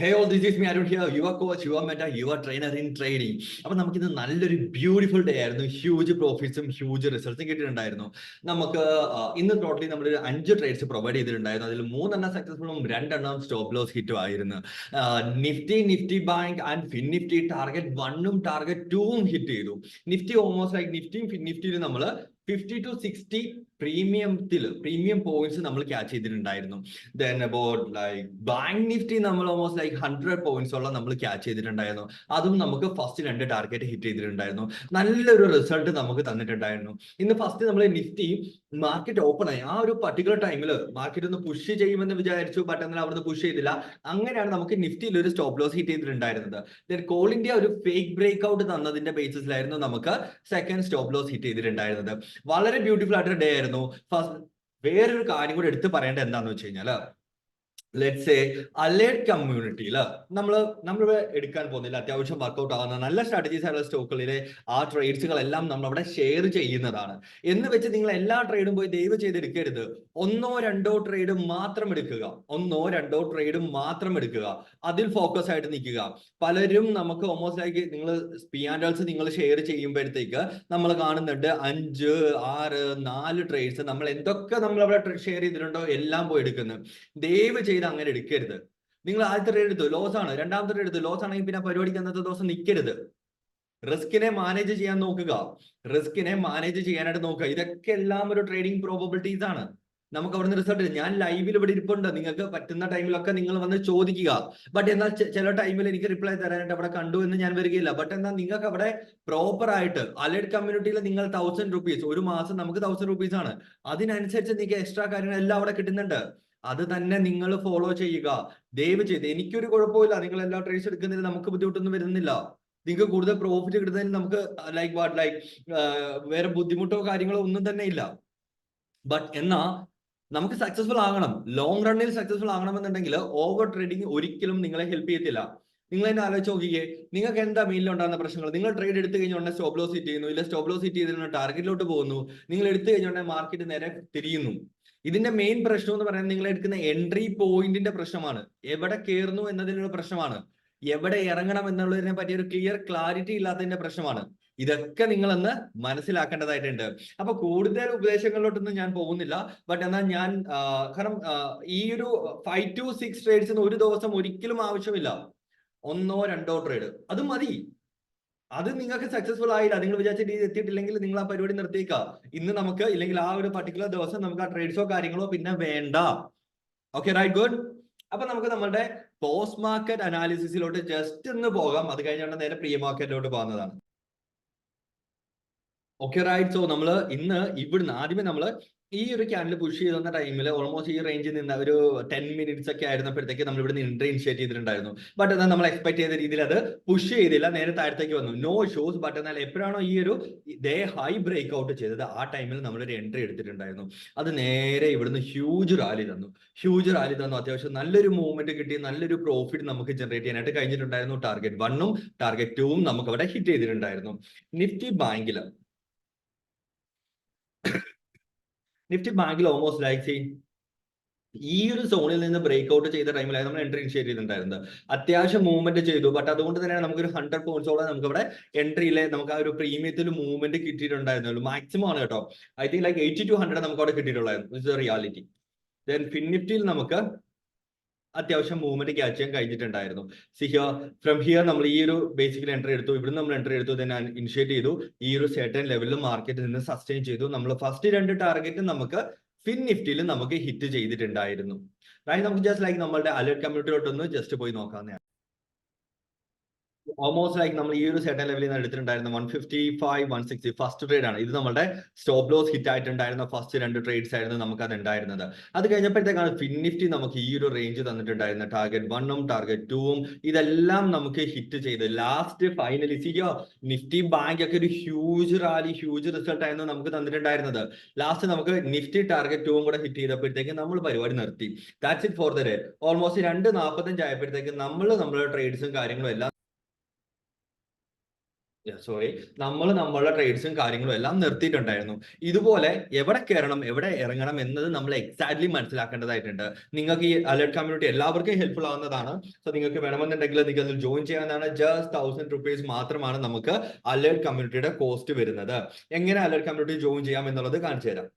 Hey all this is me Arun here your coach your meta your trainer in trading അപ്പൊ നമുക്കിത് നല്ലൊരു beautiful day ആയിരുന്നു. Huge പ്രോഫിറ്റ്സും huge റിസൾട്ട്സും കിട്ടിയിട്ടുണ്ടായിരുന്നു. നമുക്ക് ഇന്ന് ടോട്ടലി നമ്മൾ ഒരു അഞ്ച് ട്രേഡ്സ് പ്രൊവൈഡ് ചെയ്തിട്ടുണ്ടായിരുന്നു. അതിൽ മൂന്നെണ്ണം സക്സസ്ഫുള്ളും രണ്ടെണ്ണം സ്റ്റോപ്പ് ലോസ് ഹിറ്റും ആയിരുന്നു. Nifty Nifty bank and fin Nifty target വണ്ണും ടാർഗറ്റ് ടൂവും ഹിറ്റ് ചെയ്തു. നിഫ്റ്റി ഓൾമോസ്റ്റ് ലൈക്ക് നിഫ്റ്റിയും നിഫ്റ്റിയിലും നമ്മൾ ഫിഫ്റ്റി ടു സിക്സ്റ്റി പ്രീമിയത്തിൽ പ്രീമിയം പോയിന്റ്സ് നമ്മൾ ക്യാച്ച് ചെയ്തിട്ടുണ്ടായിരുന്നു. Then about like bank Nifty നമ്മൾ ഓൾമോസ്റ്റ് ലൈക്ക് ഹൺഡ്രഡ് പോയിന്റ്സ് ഉള്ള നമ്മൾ ക്യാച്ച് ചെയ്തിട്ടുണ്ടായിരുന്നു. അതും നമുക്ക് ഫസ്റ്റ് രണ്ട് ടാർഗറ്റ് ഹിറ്റ് ചെയ്തിട്ടുണ്ടായിരുന്നു. നല്ലൊരു റിസൾട്ട് നമുക്ക് തന്നിട്ടുണ്ടായിരുന്നു. ഇന്ന് ഫസ്റ്റ് നമ്മൾ നിഫ്റ്റി മാർക്കറ്റ് ഓപ്പൺ ആയി. ആ ഒരു പർട്ടിക്കുലർ ടൈമിൽ മാർക്കറ്റ് ഒന്ന് പുഷ് ചെയ്യുമെന്ന് വിചാരിച്ചു ബട്ട് എന്നാൽ അവിടുന്ന് പുഷ് ചെയ്തില്ല. അങ്ങനെയാണ് നമുക്ക് നിഫ്റ്റിയിൽ ഒരു സ്റ്റോപ്പ് ലോസ് ഹിറ്റ് ചെയ്തിട്ടുണ്ടായിരുന്നത്. ദെൻ കോൾ ഇന്ത്യ ഒരു ഫേക്ക് ബ്രേക്ക് ഔട്ട് തന്നതിന്റെ ബേസിസിലായിരുന്നു നമുക്ക് സെക്കൻഡ് സ്റ്റോപ്പ് ലോസ് ഹിറ്റ് ചെയ്തിട്ടുണ്ടായിരുന്നത്. വളരെ ബ്യൂട്ടിഫുൾ ആയിട്ടൊരു ഡേ ആയിരുന്നു. ഫസ്റ്റ് വേറൊരു കാര്യം കൂടി എടുത്തു പറയേണ്ടത് എന്താണെന്ന് വെച്ച് കഴിഞ്ഞാൽ ലെറ്റ്സ് എ അലേർട്ട് കമ്മ്യൂണിറ്റിയിൽ നമ്മൾ നമ്മൾ എടുക്കാൻ പോകുന്നില്ല അത്യാവശ്യം വർക്കൗട്ട് ആകുന്ന നല്ല സ്ട്രാറ്റജീസ് ആയിട്ടുള്ള സ്റ്റോക്കുകളിലെ ആ ട്രേഡ്സുകളെല്ലാം നമ്മൾ അവിടെ ഷെയർ ചെയ്യുന്നതാണ്. എന്ന് വെച്ച് നിങ്ങൾ എല്ലാ ട്രേഡും പോയി ദയവ് ചെയ്ത് എടുക്കരുത് ഒന്നോ രണ്ടോ ട്രേഡും മാത്രം എടുക്കുക. ഒന്നോ രണ്ടോ ട്രേഡും മാത്രം എടുക്കുക. അതിൽ ഫോക്കസ് ആയിട്ട് നിൽക്കുക. പലരും നമുക്ക് ഓൾമോസ്റ്റ് ലൈക്ക് നിങ്ങൾ പി ആൻഡ് സ്പിയാൻഡൽസ് നിങ്ങൾ ഷെയർ ചെയ്യുമ്പോഴത്തേക്ക് നമ്മൾ കാണുന്നുണ്ട് അഞ്ച് ആറ് നാല് ട്രേഡ്സ് നമ്മൾ എന്തൊക്കെ നമ്മൾ അവിടെ ഷെയർ ചെയ്തിട്ടുണ്ടോ എല്ലാം പോയി എടുക്കുന്നു. ദയവ് ചെയ്ത് അങ്ങനെ എടുക്കരുത്. നിങ്ങൾ ആദ്യത്തെ ട്രേഡ് എടുത്തു? ലോസ് ആണ്. രണ്ടാമത്തെ ട്രേഡ് എടുത്തു? ലോസ് ആണെങ്കിൽ പിന്നെ പരിപാടിക്ക് അന്നത്തെ ദിവസം നിൽക്കരുത് റിസ്കിനെ മാനേജ് ചെയ്യാൻ നോക്കുക. റിസ്കിനെ മാനേജ് ചെയ്യാനായിട്ട് നോക്കുക. ഇതൊക്കെ എല്ലാം ഒരു ട്രേഡിംഗ് പ്രോബബിലിറ്റീസ് ആണ്. നമുക്ക് അവിടുന്ന് റിസൾട്ട് ഞാൻ ലൈവിൽ ഇവിടെ ഇരിപ്പുണ്ട്. നിങ്ങൾക്ക് പറ്റുന്ന ടൈമിലൊക്കെ നിങ്ങൾ വന്ന് ചോദിക്കുക. ബട്ട് എന്നാൽ ചില ടൈമിൽ എനിക്ക് റിപ്ലൈ തരാനായിട്ട് അവിടെ കണ്ടു എന്ന് ഞാൻ വരികയില്ല. ബട്ട് എന്നാൽ നിങ്ങൾക്ക് അവിടെ പ്രോപ്പർ ആയിട്ട് അലേർട്ട് കമ്മ്യൂണിറ്റിയിൽ നിങ്ങൾ തൗസൻഡ് റുപ്പീസ് ഒരു മാസം നമുക്ക് തൗസൻഡ് റുപ്പീസ് ആണ്. അതിനനുസരിച്ച് നിങ്ങൾക്ക് എക്സ്ട്രാ കാര്യങ്ങളെല്ലാം അവിടെ കിട്ടുന്നുണ്ട്. അത് തന്നെ നിങ്ങൾ ഫോളോ ചെയ്യുക. ദയവ് ചെയ്ത് എനിക്കൊരു കുഴപ്പമില്ല. നിങ്ങൾ എല്ലാ ട്രേഡ്സ് എടുക്കുന്നതിൽ നമുക്ക് ബുദ്ധിമുട്ടൊന്നും വരുന്നില്ല. നിങ്ങൾക്ക് കൂടുതൽ പ്രോഫിറ്റ് കിട്ടുന്നതിൽ നമുക്ക് ലൈക്ക് വാട്ട് ലൈക്ക് വേറെ ബുദ്ധിമുട്ടോ കാര്യങ്ങളോ ഒന്നും തന്നെ ഇല്ല. ബട്ട് എന്നാ നമുക്ക് സക്സസ്ഫുൾ ആകണം. ലോങ് റണ്ണിൽ സക്സസ്ഫുൾ ആകണമെന്നുണ്ടെങ്കിൽ ഓവർ ട്രേഡിങ് ഒരിക്കലും നിങ്ങളെ ഹെൽപ്പ് ചെയ്യത്തില്ല. നിങ്ങൾ തന്നെ ആലോചിച്ച് നോക്കിയേ നിങ്ങൾക്ക് എന്താ മെയിനിൽ ഉണ്ടാകുന്ന പ്രശ്നങ്ങൾ? നിങ്ങൾ ട്രേഡ് എടുത്തു കഴിഞ്ഞ ഉടനെ സ്റ്റോപ്പ് ലോസ് ചെയ്യുന്നു. ഇല്ല സ്റ്റോപ്പ് ലോസ് ഹിറ്റ് ടാർഗറ്റിലോട്ട് പോകുന്നു. നിങ്ങൾ എടുത്തു കഴിഞ്ഞ ഉടനെ മാർക്കറ്റ് നേരെ തിരിയുന്നു. ഇതിന്റെ മെയിൻ പ്രശ്നം എന്ന് പറയുന്നത് നിങ്ങൾ എടുക്കുന്ന എൻട്രി പോയിന്റിന്റെ പ്രശ്നമാണ്. എവിടെ കയറുന്നു എന്നതിനുള്ള പ്രശ്നമാണ്. എവിടെ ഇറങ്ങണം എന്നുള്ളതിനെ പറ്റി ഒരു ക്ലിയർ ക്ലാരിറ്റി ഇല്ലാത്തതിന്റെ പ്രശ്നമാണ്. ഇതൊക്കെ നിങ്ങൾ അന്ന് മനസ്സിലാക്കേണ്ടതായിട്ടുണ്ട്. അപ്പൊ കൂടുതൽ ഉപദേശങ്ങളിലോട്ടൊന്നും ഞാൻ പോകുന്നില്ല. ബട്ട് എന്നാൽ ഞാൻ കാരണം ഈ ഒരു ഫൈവ് ടു സിക്സ് ട്രേഡ്സിന് ഒരു ദിവസം ഒരിക്കലും ആവശ്യമില്ല. ഒന്നോ രണ്ടോ ട്രേഡ് അത് മതി. അത് നിങ്ങൾക്ക് സക്സസ്ഫുൾ ആയില്ല. നിങ്ങൾ വിചാരിച്ച രീതി എത്തിയിട്ടില്ലെങ്കിൽ നിങ്ങൾ ആ പരിപാടി നിർത്തിയേക്കാം. ഇന്ന് നമുക്ക് ഇല്ലെങ്കിൽ ആ ഒരു പർട്ടിക്കുലർ ദിവസം നമുക്ക് ആ ട്രേഡ്സോ കാര്യങ്ങളോ പിന്നെ വേണ്ട. ഓക്കെ റൈറ്റ് ഗുഡ് അപ്പൊ നമുക്ക് നമ്മുടെ പോസ്റ്റ് മാർക്കറ്റ് അനാലിസിസിലോട്ട് ജസ്റ്റ് ഒന്ന് പോകാം. അത് കഴിഞ്ഞാണ് നേരെ പ്രീ മാർക്കറ്റിലോട്ട് പോകുന്നതാണ്. ഓക്കെ റൈറ്റ് സോ നമ്മൾ ഇന്ന് ഇവിടുന്ന് ആദ്യമേ നമ്മൾ ഈ ഒരു ക്യാൻഡിൽ പുഷ് ചെയ്ത് ടൈമിൽ ഓൾമോസ്റ്റ് ഈ റേഞ്ചിൽ നിന്ന് ഒരു ടെൻ മിനിറ്റ്സ് ഒക്കെ ആയിരുന്നപ്പോഴത്തേക്ക് നമ്മൾ ഇവിടുന്ന് എൻട്രി ഇനിഷ്യേറ്റ് ചെയ്തിട്ടുണ്ടായിരുന്നു. ബട്ട് എന്നാൽ നമ്മൾ എക്സ്പെക്ട് ചെയ്ത രീതിയിൽ അത് പുഷ് ചെയ്തില്ല. നേരെ താഴത്തേക്ക് വന്നു. നോ ഷോസ് ബട്ട് എന്നാൽ എപ്പോഴാണോ ഈ ഒരു ദേ ഹൈ ബ്രേക്ക് ഔട്ട് ചെയ്തത് ആ ടൈമിൽ നമ്മൾ ഒരു എൻട്രി എടുത്തിട്ടുണ്ടായിരുന്നു. അത് നേരെ ഇവിടുന്ന് ഹ്യൂജ് റാലി തന്നു. ഹ്യൂജ് റാലി തന്നു. അത്യാവശ്യം നല്ലൊരു മൂവ്മെന്റ് കിട്ടി. നല്ലൊരു പ്രോഫിറ്റ് നമുക്ക് ജനറേറ്റ് ചെയ്യാനായിട്ട് കഴിഞ്ഞിട്ടുണ്ടായിരുന്നു. ടാർഗറ്റ് വണ്ണും ടാർഗറ്റ് ടൂവും നമുക്ക് അവിടെ ഹിറ്റ് ചെയ്തിട്ടുണ്ടായിരുന്നു. നിഫ്റ്റി ബാങ്കിൽ നിഫ്റ്റി ബാങ്കിൽ ഓൾമോസ്റ്റ് ലൈക്ക് ഈ ഒരു സോണിൽ നിന്ന് ബ്രേക്ക് ഔട്ട് ചെയ്ത ടൈമിലായി നമ്മൾ എൻട്രി ഇനിഷ്യേറ്റ് ചെയ്തിട്ടുണ്ടായിരുന്നത്. അത്യാവശ്യം മൂവ്മെന്റ് ചെയ്തു. ബട്ട് അതുകൊണ്ട് തന്നെയാണ് നമുക്ക് ഒരു ഹൺഡ്രഡ് പോയിന്റ്സോളം നമുക്ക് ഇവിടെ എൻട്രിയിലെ നമുക്ക് ആ ഒരു പ്രീമിയത്തിൽ മൂവ്മെന്റ് കിട്ടിയിട്ടുണ്ടായിരുന്നുള്ളൂ. മാക്സിമം ആണ് കേട്ടോ. I think like eighty two hundred നമുക്ക് അവിടെ കിട്ടിയിട്ടുള്ളായിരുന്നു. ഇറ്റ്സ് റിയാലിറ്റി ദെൻ ഫിൻ നിഫ്റ്റിയിൽ നമുക്ക് അത്യാവശ്യം മൂവ്മെന്റ് ക്യാച്ച് ചെയ്യാൻ കഴിഞ്ഞിട്ടുണ്ടായിരുന്നു. സി ഹിയർ ഫ്രം ഹിയർ നമ്മൾ ഈ ഒരു ബേസിക്കലി എൻട്രി എടുത്തു. ഇവിടെ നമ്മൾ എൻട്രി എടുത്തു then ഇനിഷ്യേറ്റ് ചെയ്തു. ഈ ഒരു സെർട്ടൺ ലെവലിൽ മാർക്കറ്റിൽ നിന്ന് സസ്റ്റെയിൻ ചെയ്തു. നമ്മൾ ഫസ്റ്റ് രണ്ട് ടാർഗറ്റ് നമുക്ക് ഫിൻ നിഫ്റ്റിയിൽ നമുക്ക് ഹിറ്റ് ചെയ്തിട്ടുണ്ടായിരുന്നു. നമുക്ക് ജസ്റ്റ് ലൈക്ക് നമ്മളുടെ അലർട്ട് കമ്മ്യൂണിറ്റിയിലോട്ടൊന്ന് ജസ്റ്റ് പോയി നോക്കാവുന്നതാണ്. ഓൾമോസ്റ്റ് ലൈക്ക് നമ്മൾ ഈ ഒരു സെർട്ടൺ ലെവലിൽ നിന്ന് എടുത്തിട്ടുണ്ടായിരുന്നു one fifty five one sixty first trade ആണ്. ഇത് നമ്മുടെ സ്റ്റോപ്പ് ലോസ് ഹിറ്റ് ആയിട്ടുണ്ടായിരുന്ന ഫസ്റ്റ് രണ്ട് ട്രേഡ്സ് ആയിരുന്നു നമുക്ക് അത് ഉണ്ടായിരുന്നത്. അത് കഴിഞ്ഞപ്പോഴത്തേക്കാണ് ഫിൻ നിഫ്റ്റി നമുക്ക് ഈ ഒരു റേഞ്ച് തന്നിട്ടുണ്ടായിരുന്ന ടാർഗറ്റ് വണ്ണും ടാർഗറ്റ് ടൂവും ഇതെല്ലാം നമുക്ക് ഹിറ്റ് ചെയ്ത് ലാസ്റ്റ് ഫൈനലി സിയോ നിഫ്റ്റി ബാങ്ക് ഒക്കെ ഒരു ഹ്യൂജ് റാലി ഹ്യൂജ് റിസൾട്ട് ആയിരുന്നു നമുക്ക് തന്നിട്ടുണ്ടായിരുന്നത്. ലാസ്റ്റ് നമുക്ക് നിഫ്റ്റി ടാർഗറ്റ് ടൂവും കൂടെ ഹിറ്റ് ചെയ്തപ്പോഴത്തേക്ക് നമ്മൾ പരിപാടി നിർത്തി. That's it for the day almost രണ്ട് നാൽപ്പത്തഞ്ച് ആയപ്പോഴത്തേക്ക് നമ്മൾ നമ്മുടെ ട്രേഡ്സും കാര്യങ്ങളും എല്ലാം സോറി നമ്മൾ നമ്മളുടെ ട്രേഡ്സും കാര്യങ്ങളും എല്ലാം നിർത്തിയിട്ടുണ്ടായിരുന്നു. ഇതുപോലെ എവിടെ കയറണം എവിടെ ഇറങ്ങണം എന്നത് നമ്മൾ എക്സാക്ട്ലി മനസ്സിലാക്കേണ്ടതായിട്ടുണ്ട്. നിങ്ങൾക്ക് ഈ അലേർട്ട് കമ്മ്യൂണിറ്റി എല്ലാവർക്കും ഹെൽപ്ഫുൾ ആവുന്നതാണ്. സോ നിങ്ങൾക്ക് വേണമെന്നുണ്ടെങ്കിൽ നിങ്ങൾക്ക് അതിൽ ജോയിൻ ചെയ്യാവുന്നതാണ്. ജസ്റ്റ് തൗസൻഡ് റുപ്പീസ് മാത്രമാണ് നമുക്ക് അലേർട്ട് കമ്മ്യൂണിറ്റിയുടെ കോസ്റ്റ് വരുന്നത്. എങ്ങനെ അലേർട്ട് കമ്മ്യൂണിറ്റി ജോയിൻ ചെയ്യാം എന്നുള്ളത് കാണിച്ചു തരാം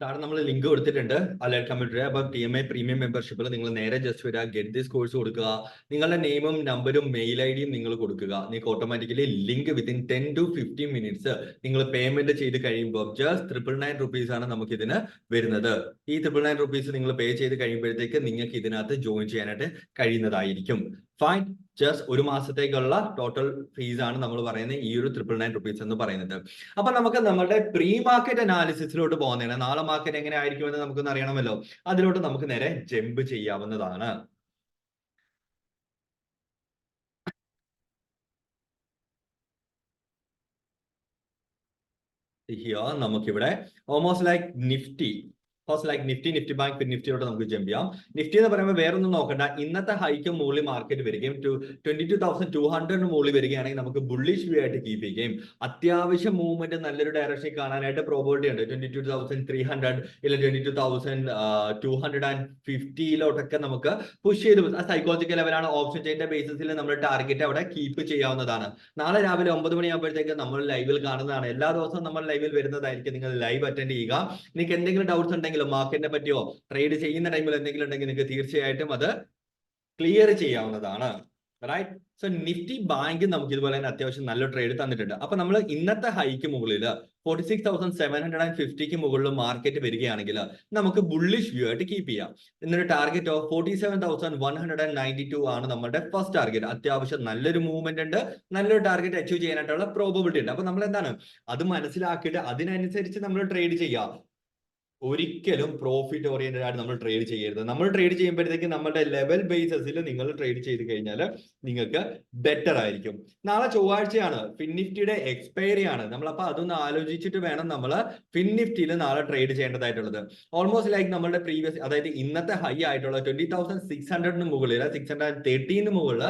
താഴെ നമ്മൾ ലിങ്ക് കൊടുത്തിട്ടുണ്ട്. അലേർട്ട് കമ്പ്യൂട്ടർ അപ്പം ടി എം ഐ പ്രീമിയം മെമ്പർഷിപ്പിൽ നിങ്ങൾ നേരെ ജസ്റ്റ് വരിക ഗെറ്റ് ദിസ് കോഴ്സ് കൊടുക്കുക. നിങ്ങളുടെ നെയിമും നമ്പറും മെയിൽ ഐ ഡിയും നിങ്ങൾ കൊടുക്കുക. നിങ്ങൾക്ക് automatically link within ten to fifteen minutes നിങ്ങൾ പേയ്മെന്റ് ചെയ്ത് കഴിയുമ്പോൾ ജസ്റ്റ് ട്രിപ്പിൾ നയൻ റുപ്പീസ് ആണ് നമുക്ക് ഇതിന് വരുന്നത്. ഈ ട്രിപ്പിൾ നയൻ റുപ്പീസ് നിങ്ങൾ പേ ചെയ്ത് കഴിയുമ്പോഴത്തേക്ക് നിങ്ങൾക്ക് ഇതിനകത്ത് ജോയിൻ ചെയ്യാനായിട്ട് കഴിയുന്നതായിരിക്കും. ഫൈൻ ജസ്റ്റ് ഒരു മാസത്തേക്കുള്ള ടോട്ടൽ ഫീസ് ആണ് നമ്മൾ പറയുന്നത് ഈ ഒരു ട്രിപ്പിൾ നയൻ റുപ്പീസ് എന്ന് പറയുന്നത്. അപ്പൊ നമുക്ക് നമ്മുടെ പ്രീ മാർക്കറ്റ് അനാലിസിസിലോട്ട് പോകുന്നതാണ്. നാളെ മാർക്കറ്റ് എങ്ങനെ ആയിരിക്കും എന്ന് നമുക്ക് അറിയണമല്ലോ. അതിലോട്ട് നമുക്ക് നേരെ ജമ്പ് ചെയ്യാവുന്നതാണ്. നമുക്കിവിടെ almost like Nifty first like Nifty Nifty bank പിന്നെ നിഫ്റ്റിയോട്ട് നമുക്ക് ജമ്പ് ചെയ്യാം. നിഫ്റ്റി എന്ന് പറയുമ്പോൾ വേറെ ഒന്നും നോക്കണ്ട. ഇന്നത്തെ ഹൈക്ക് മുകളിൽ മാർക്കറ്റ് വരികയും to twenty two thousand two ഹൺഡ്രഡിന് മുകളിൽ വരികയാണെങ്കിൽ നമുക്ക് ബുള്ളിഷ് വ്യൂ ആയിട്ട് കീപ്പ് ചെയ്യുകയും. അത്യാവശ്യം മൂവ്മെന്റ് നല്ലൊരു ഡയറക്ഷൻ കാണാനായിട്ട് പ്രോബിലിറ്റി ഉണ്ട്. Twenty two thousand three hundred ഇല്ല twenty two thousand two hundred and ഫിഫ്റ്റിയിലോട്ടൊക്കെ നമുക്ക് പുഷ് ചെയ്ത് സൈക്കോളജിക്കൽ ലെവലാണ് ഓപ്ഷൻ ചെയ്യുന്ന ബേസിസിൽ നമ്മൾ ടാർഗറ്റ് അവിടെ കീപ്പ് ചെയ്യാവുന്നതാണ്. നാളെ രാവിലെ ഒമ്പത് മണിയാകുമ്പോഴത്തേക്ക് നമ്മൾ ലൈവിൽ കാണുന്നതാണ്. എല്ലാ ദിവസവും നമ്മൾ ലൈവിൽ വരുന്നതായിരിക്കും. നിങ്ങൾ ലൈവ് അറ്റൻഡ് ചെയ്യുക. നിങ്ങൾക്ക് എന്തെങ്കിലും ഡൗട്ട്സ് ഉണ്ടെങ്കിലും മാർക്കറ്റിനെ പറ്റിയോ ട്രേഡ് ചെയ്യുന്ന ടൈമിൽ എന്തെങ്കിലും ഉണ്ടെങ്കിൽ നിങ്ങൾക്ക് തീർച്ചയായിട്ടും അത് ക്ലിയർ ചെയ്യാവുന്നതാണ്. റൈറ്റ് സോ നിഫ്റ്റി ബാങ്ക് നമുക്ക് ഇതുപോലെ തന്നെ അത്യാവശ്യം നല്ല ട്രേഡ് തന്നിട്ടുണ്ട്. അപ്പൊ നമ്മൾ ഇന്നത്തെ ഹൈക്ക് മുകളിൽ forty six thousand seven hundred and ഫിഫ്റ്റിക്ക് മുകളിൽ മാർക്കറ്റ് വരികയാണെങ്കിൽ നമുക്ക് ബുള്ളിഷ് വ്യൂ ആയിട്ട് കീപ്പ് ചെയ്യാം. എന്നൊരു target of forty seven thousand one hundred and ninety two ആണ് നമ്മുടെ ഫസ്റ്റ് ടാർഗറ്റ് അത്യാവശ്യം നല്ലൊരു മൂവ്മെന്റ് ഉണ്ട്. നല്ലൊരു ടാർഗറ്റ് അച്ചീവ് ചെയ്യാനായിട്ടുള്ള പ്രോബബിലിറ്റി ഉണ്ട്. അപ്പൊ നമ്മൾ എന്താണ് അത് മനസ്സിലാക്കിയിട്ട് അതിനനുസരിച്ച് നമ്മൾ ട്രേഡ് ചെയ്യാം. ഒരിക്കലും പ്രോഫിറ്റ് ഓറിയന്റഡ് ആയിട്ട് നമ്മൾ ട്രേഡ് ചെയ്യരുത്. നമ്മൾ ട്രേഡ് ചെയ്യുമ്പോഴത്തേക്ക് നമ്മുടെ ലെവൽ ബേസിസിൽ നിങ്ങൾ ട്രേഡ് ചെയ്ത് കഴിഞ്ഞാൽ നിങ്ങൾക്ക് ബെറ്റർ ആയിരിക്കും. നാളെ ചൊവ്വാഴ്ചയാണ്. ഫിൻനിഫ്റ്റിയുടെ എക്സ്പയറി ആണ്. നമ്മൾ അപ്പൊ അതൊന്ന് ആലോചിച്ചിട്ട് വേണം നമ്മൾ ഫിൻനിഫ്റ്റിയിൽ നാളെ ട്രേഡ് ചെയ്യേണ്ടതായിട്ടുള്ളത്. ഓൾമോസ്റ്റ് ലൈക്ക് നമ്മുടെ പ്രീവിയസ് അതായത് ഇന്നത്തെ ഹൈ ആയിട്ടുള്ള ട്വന്റി തൗസൻഡ് സിക്സ് ഹൺഡ്രഡിന് മുകളിൽ സിക്സ് ഹൺഡ്രഡ് തേർട്ടീന് മുകളിൽ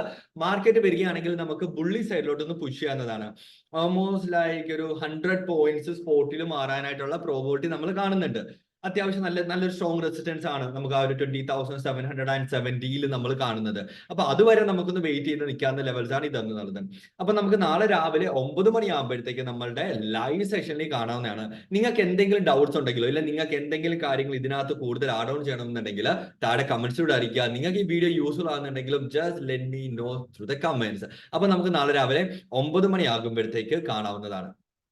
മാർക്കറ്റ് വരികയാണെങ്കിൽ നമുക്ക് ബുള്ളി സൈഡിലോട്ട് ഒന്ന് പുഷ് ചെയ്യാവുന്നതാണ്. ഓൾമോസ്റ്റ് ലൈക്ക് ഒരു ഹൺഡ്രഡ് പോയിന്റ്സ് സ്പോട്ടിൽ മാറാനായിട്ടുള്ള പ്രോബിലിറ്റി നമ്മൾ കാണുന്നുണ്ട്. അത്യാവശ്യം നല്ല നല്ലൊരു സ്ട്രോങ് റെസിസ്റ്റൻസ് ആണ് നമുക്ക് ആ ഒരു twenty thousand seven hundred and സെവന്റിയിൽ നമ്മൾ കാണുന്നത്. അപ്പൊ അതുവരെ നമുക്കൊന്ന് വെയിറ്റ് ചെയ്ത് നിൽക്കാവുന്ന ലെവൽസ് ആണ് ഇതെന്നുള്ളത്. അപ്പൊ നമുക്ക് നാളെ രാവിലെ ഒമ്പത് മണിയാകുമ്പോഴത്തേക്ക് നമ്മളുടെ ലൈവ് സെഷനിൽ കാണാവുന്നതാണ്. നിങ്ങൾക്ക് എന്തെങ്കിലും ഡൗട്ട്സ് ഉണ്ടെങ്കിലോ ഇല്ല നിങ്ങൾക്ക് എന്തെങ്കിലും കാര്യങ്ങൾ ഇതിനകത്ത് കൂടുതൽ ആഡ് ഓൺ ചെയ്യണമെന്നുണ്ടെങ്കിൽ താഴെ കമന്റ്സിലൂടെ അറിയിക്കുക. നിങ്ങൾക്ക് ഈ video useful ആകുന്നുണ്ടെങ്കിലും just let me know through the comments അപ്പൊ നമുക്ക് നാളെ രാവിലെ ഒമ്പത് മണിയാകുമ്പോഴത്തേക്ക് കാണാവുന്നതാണ്.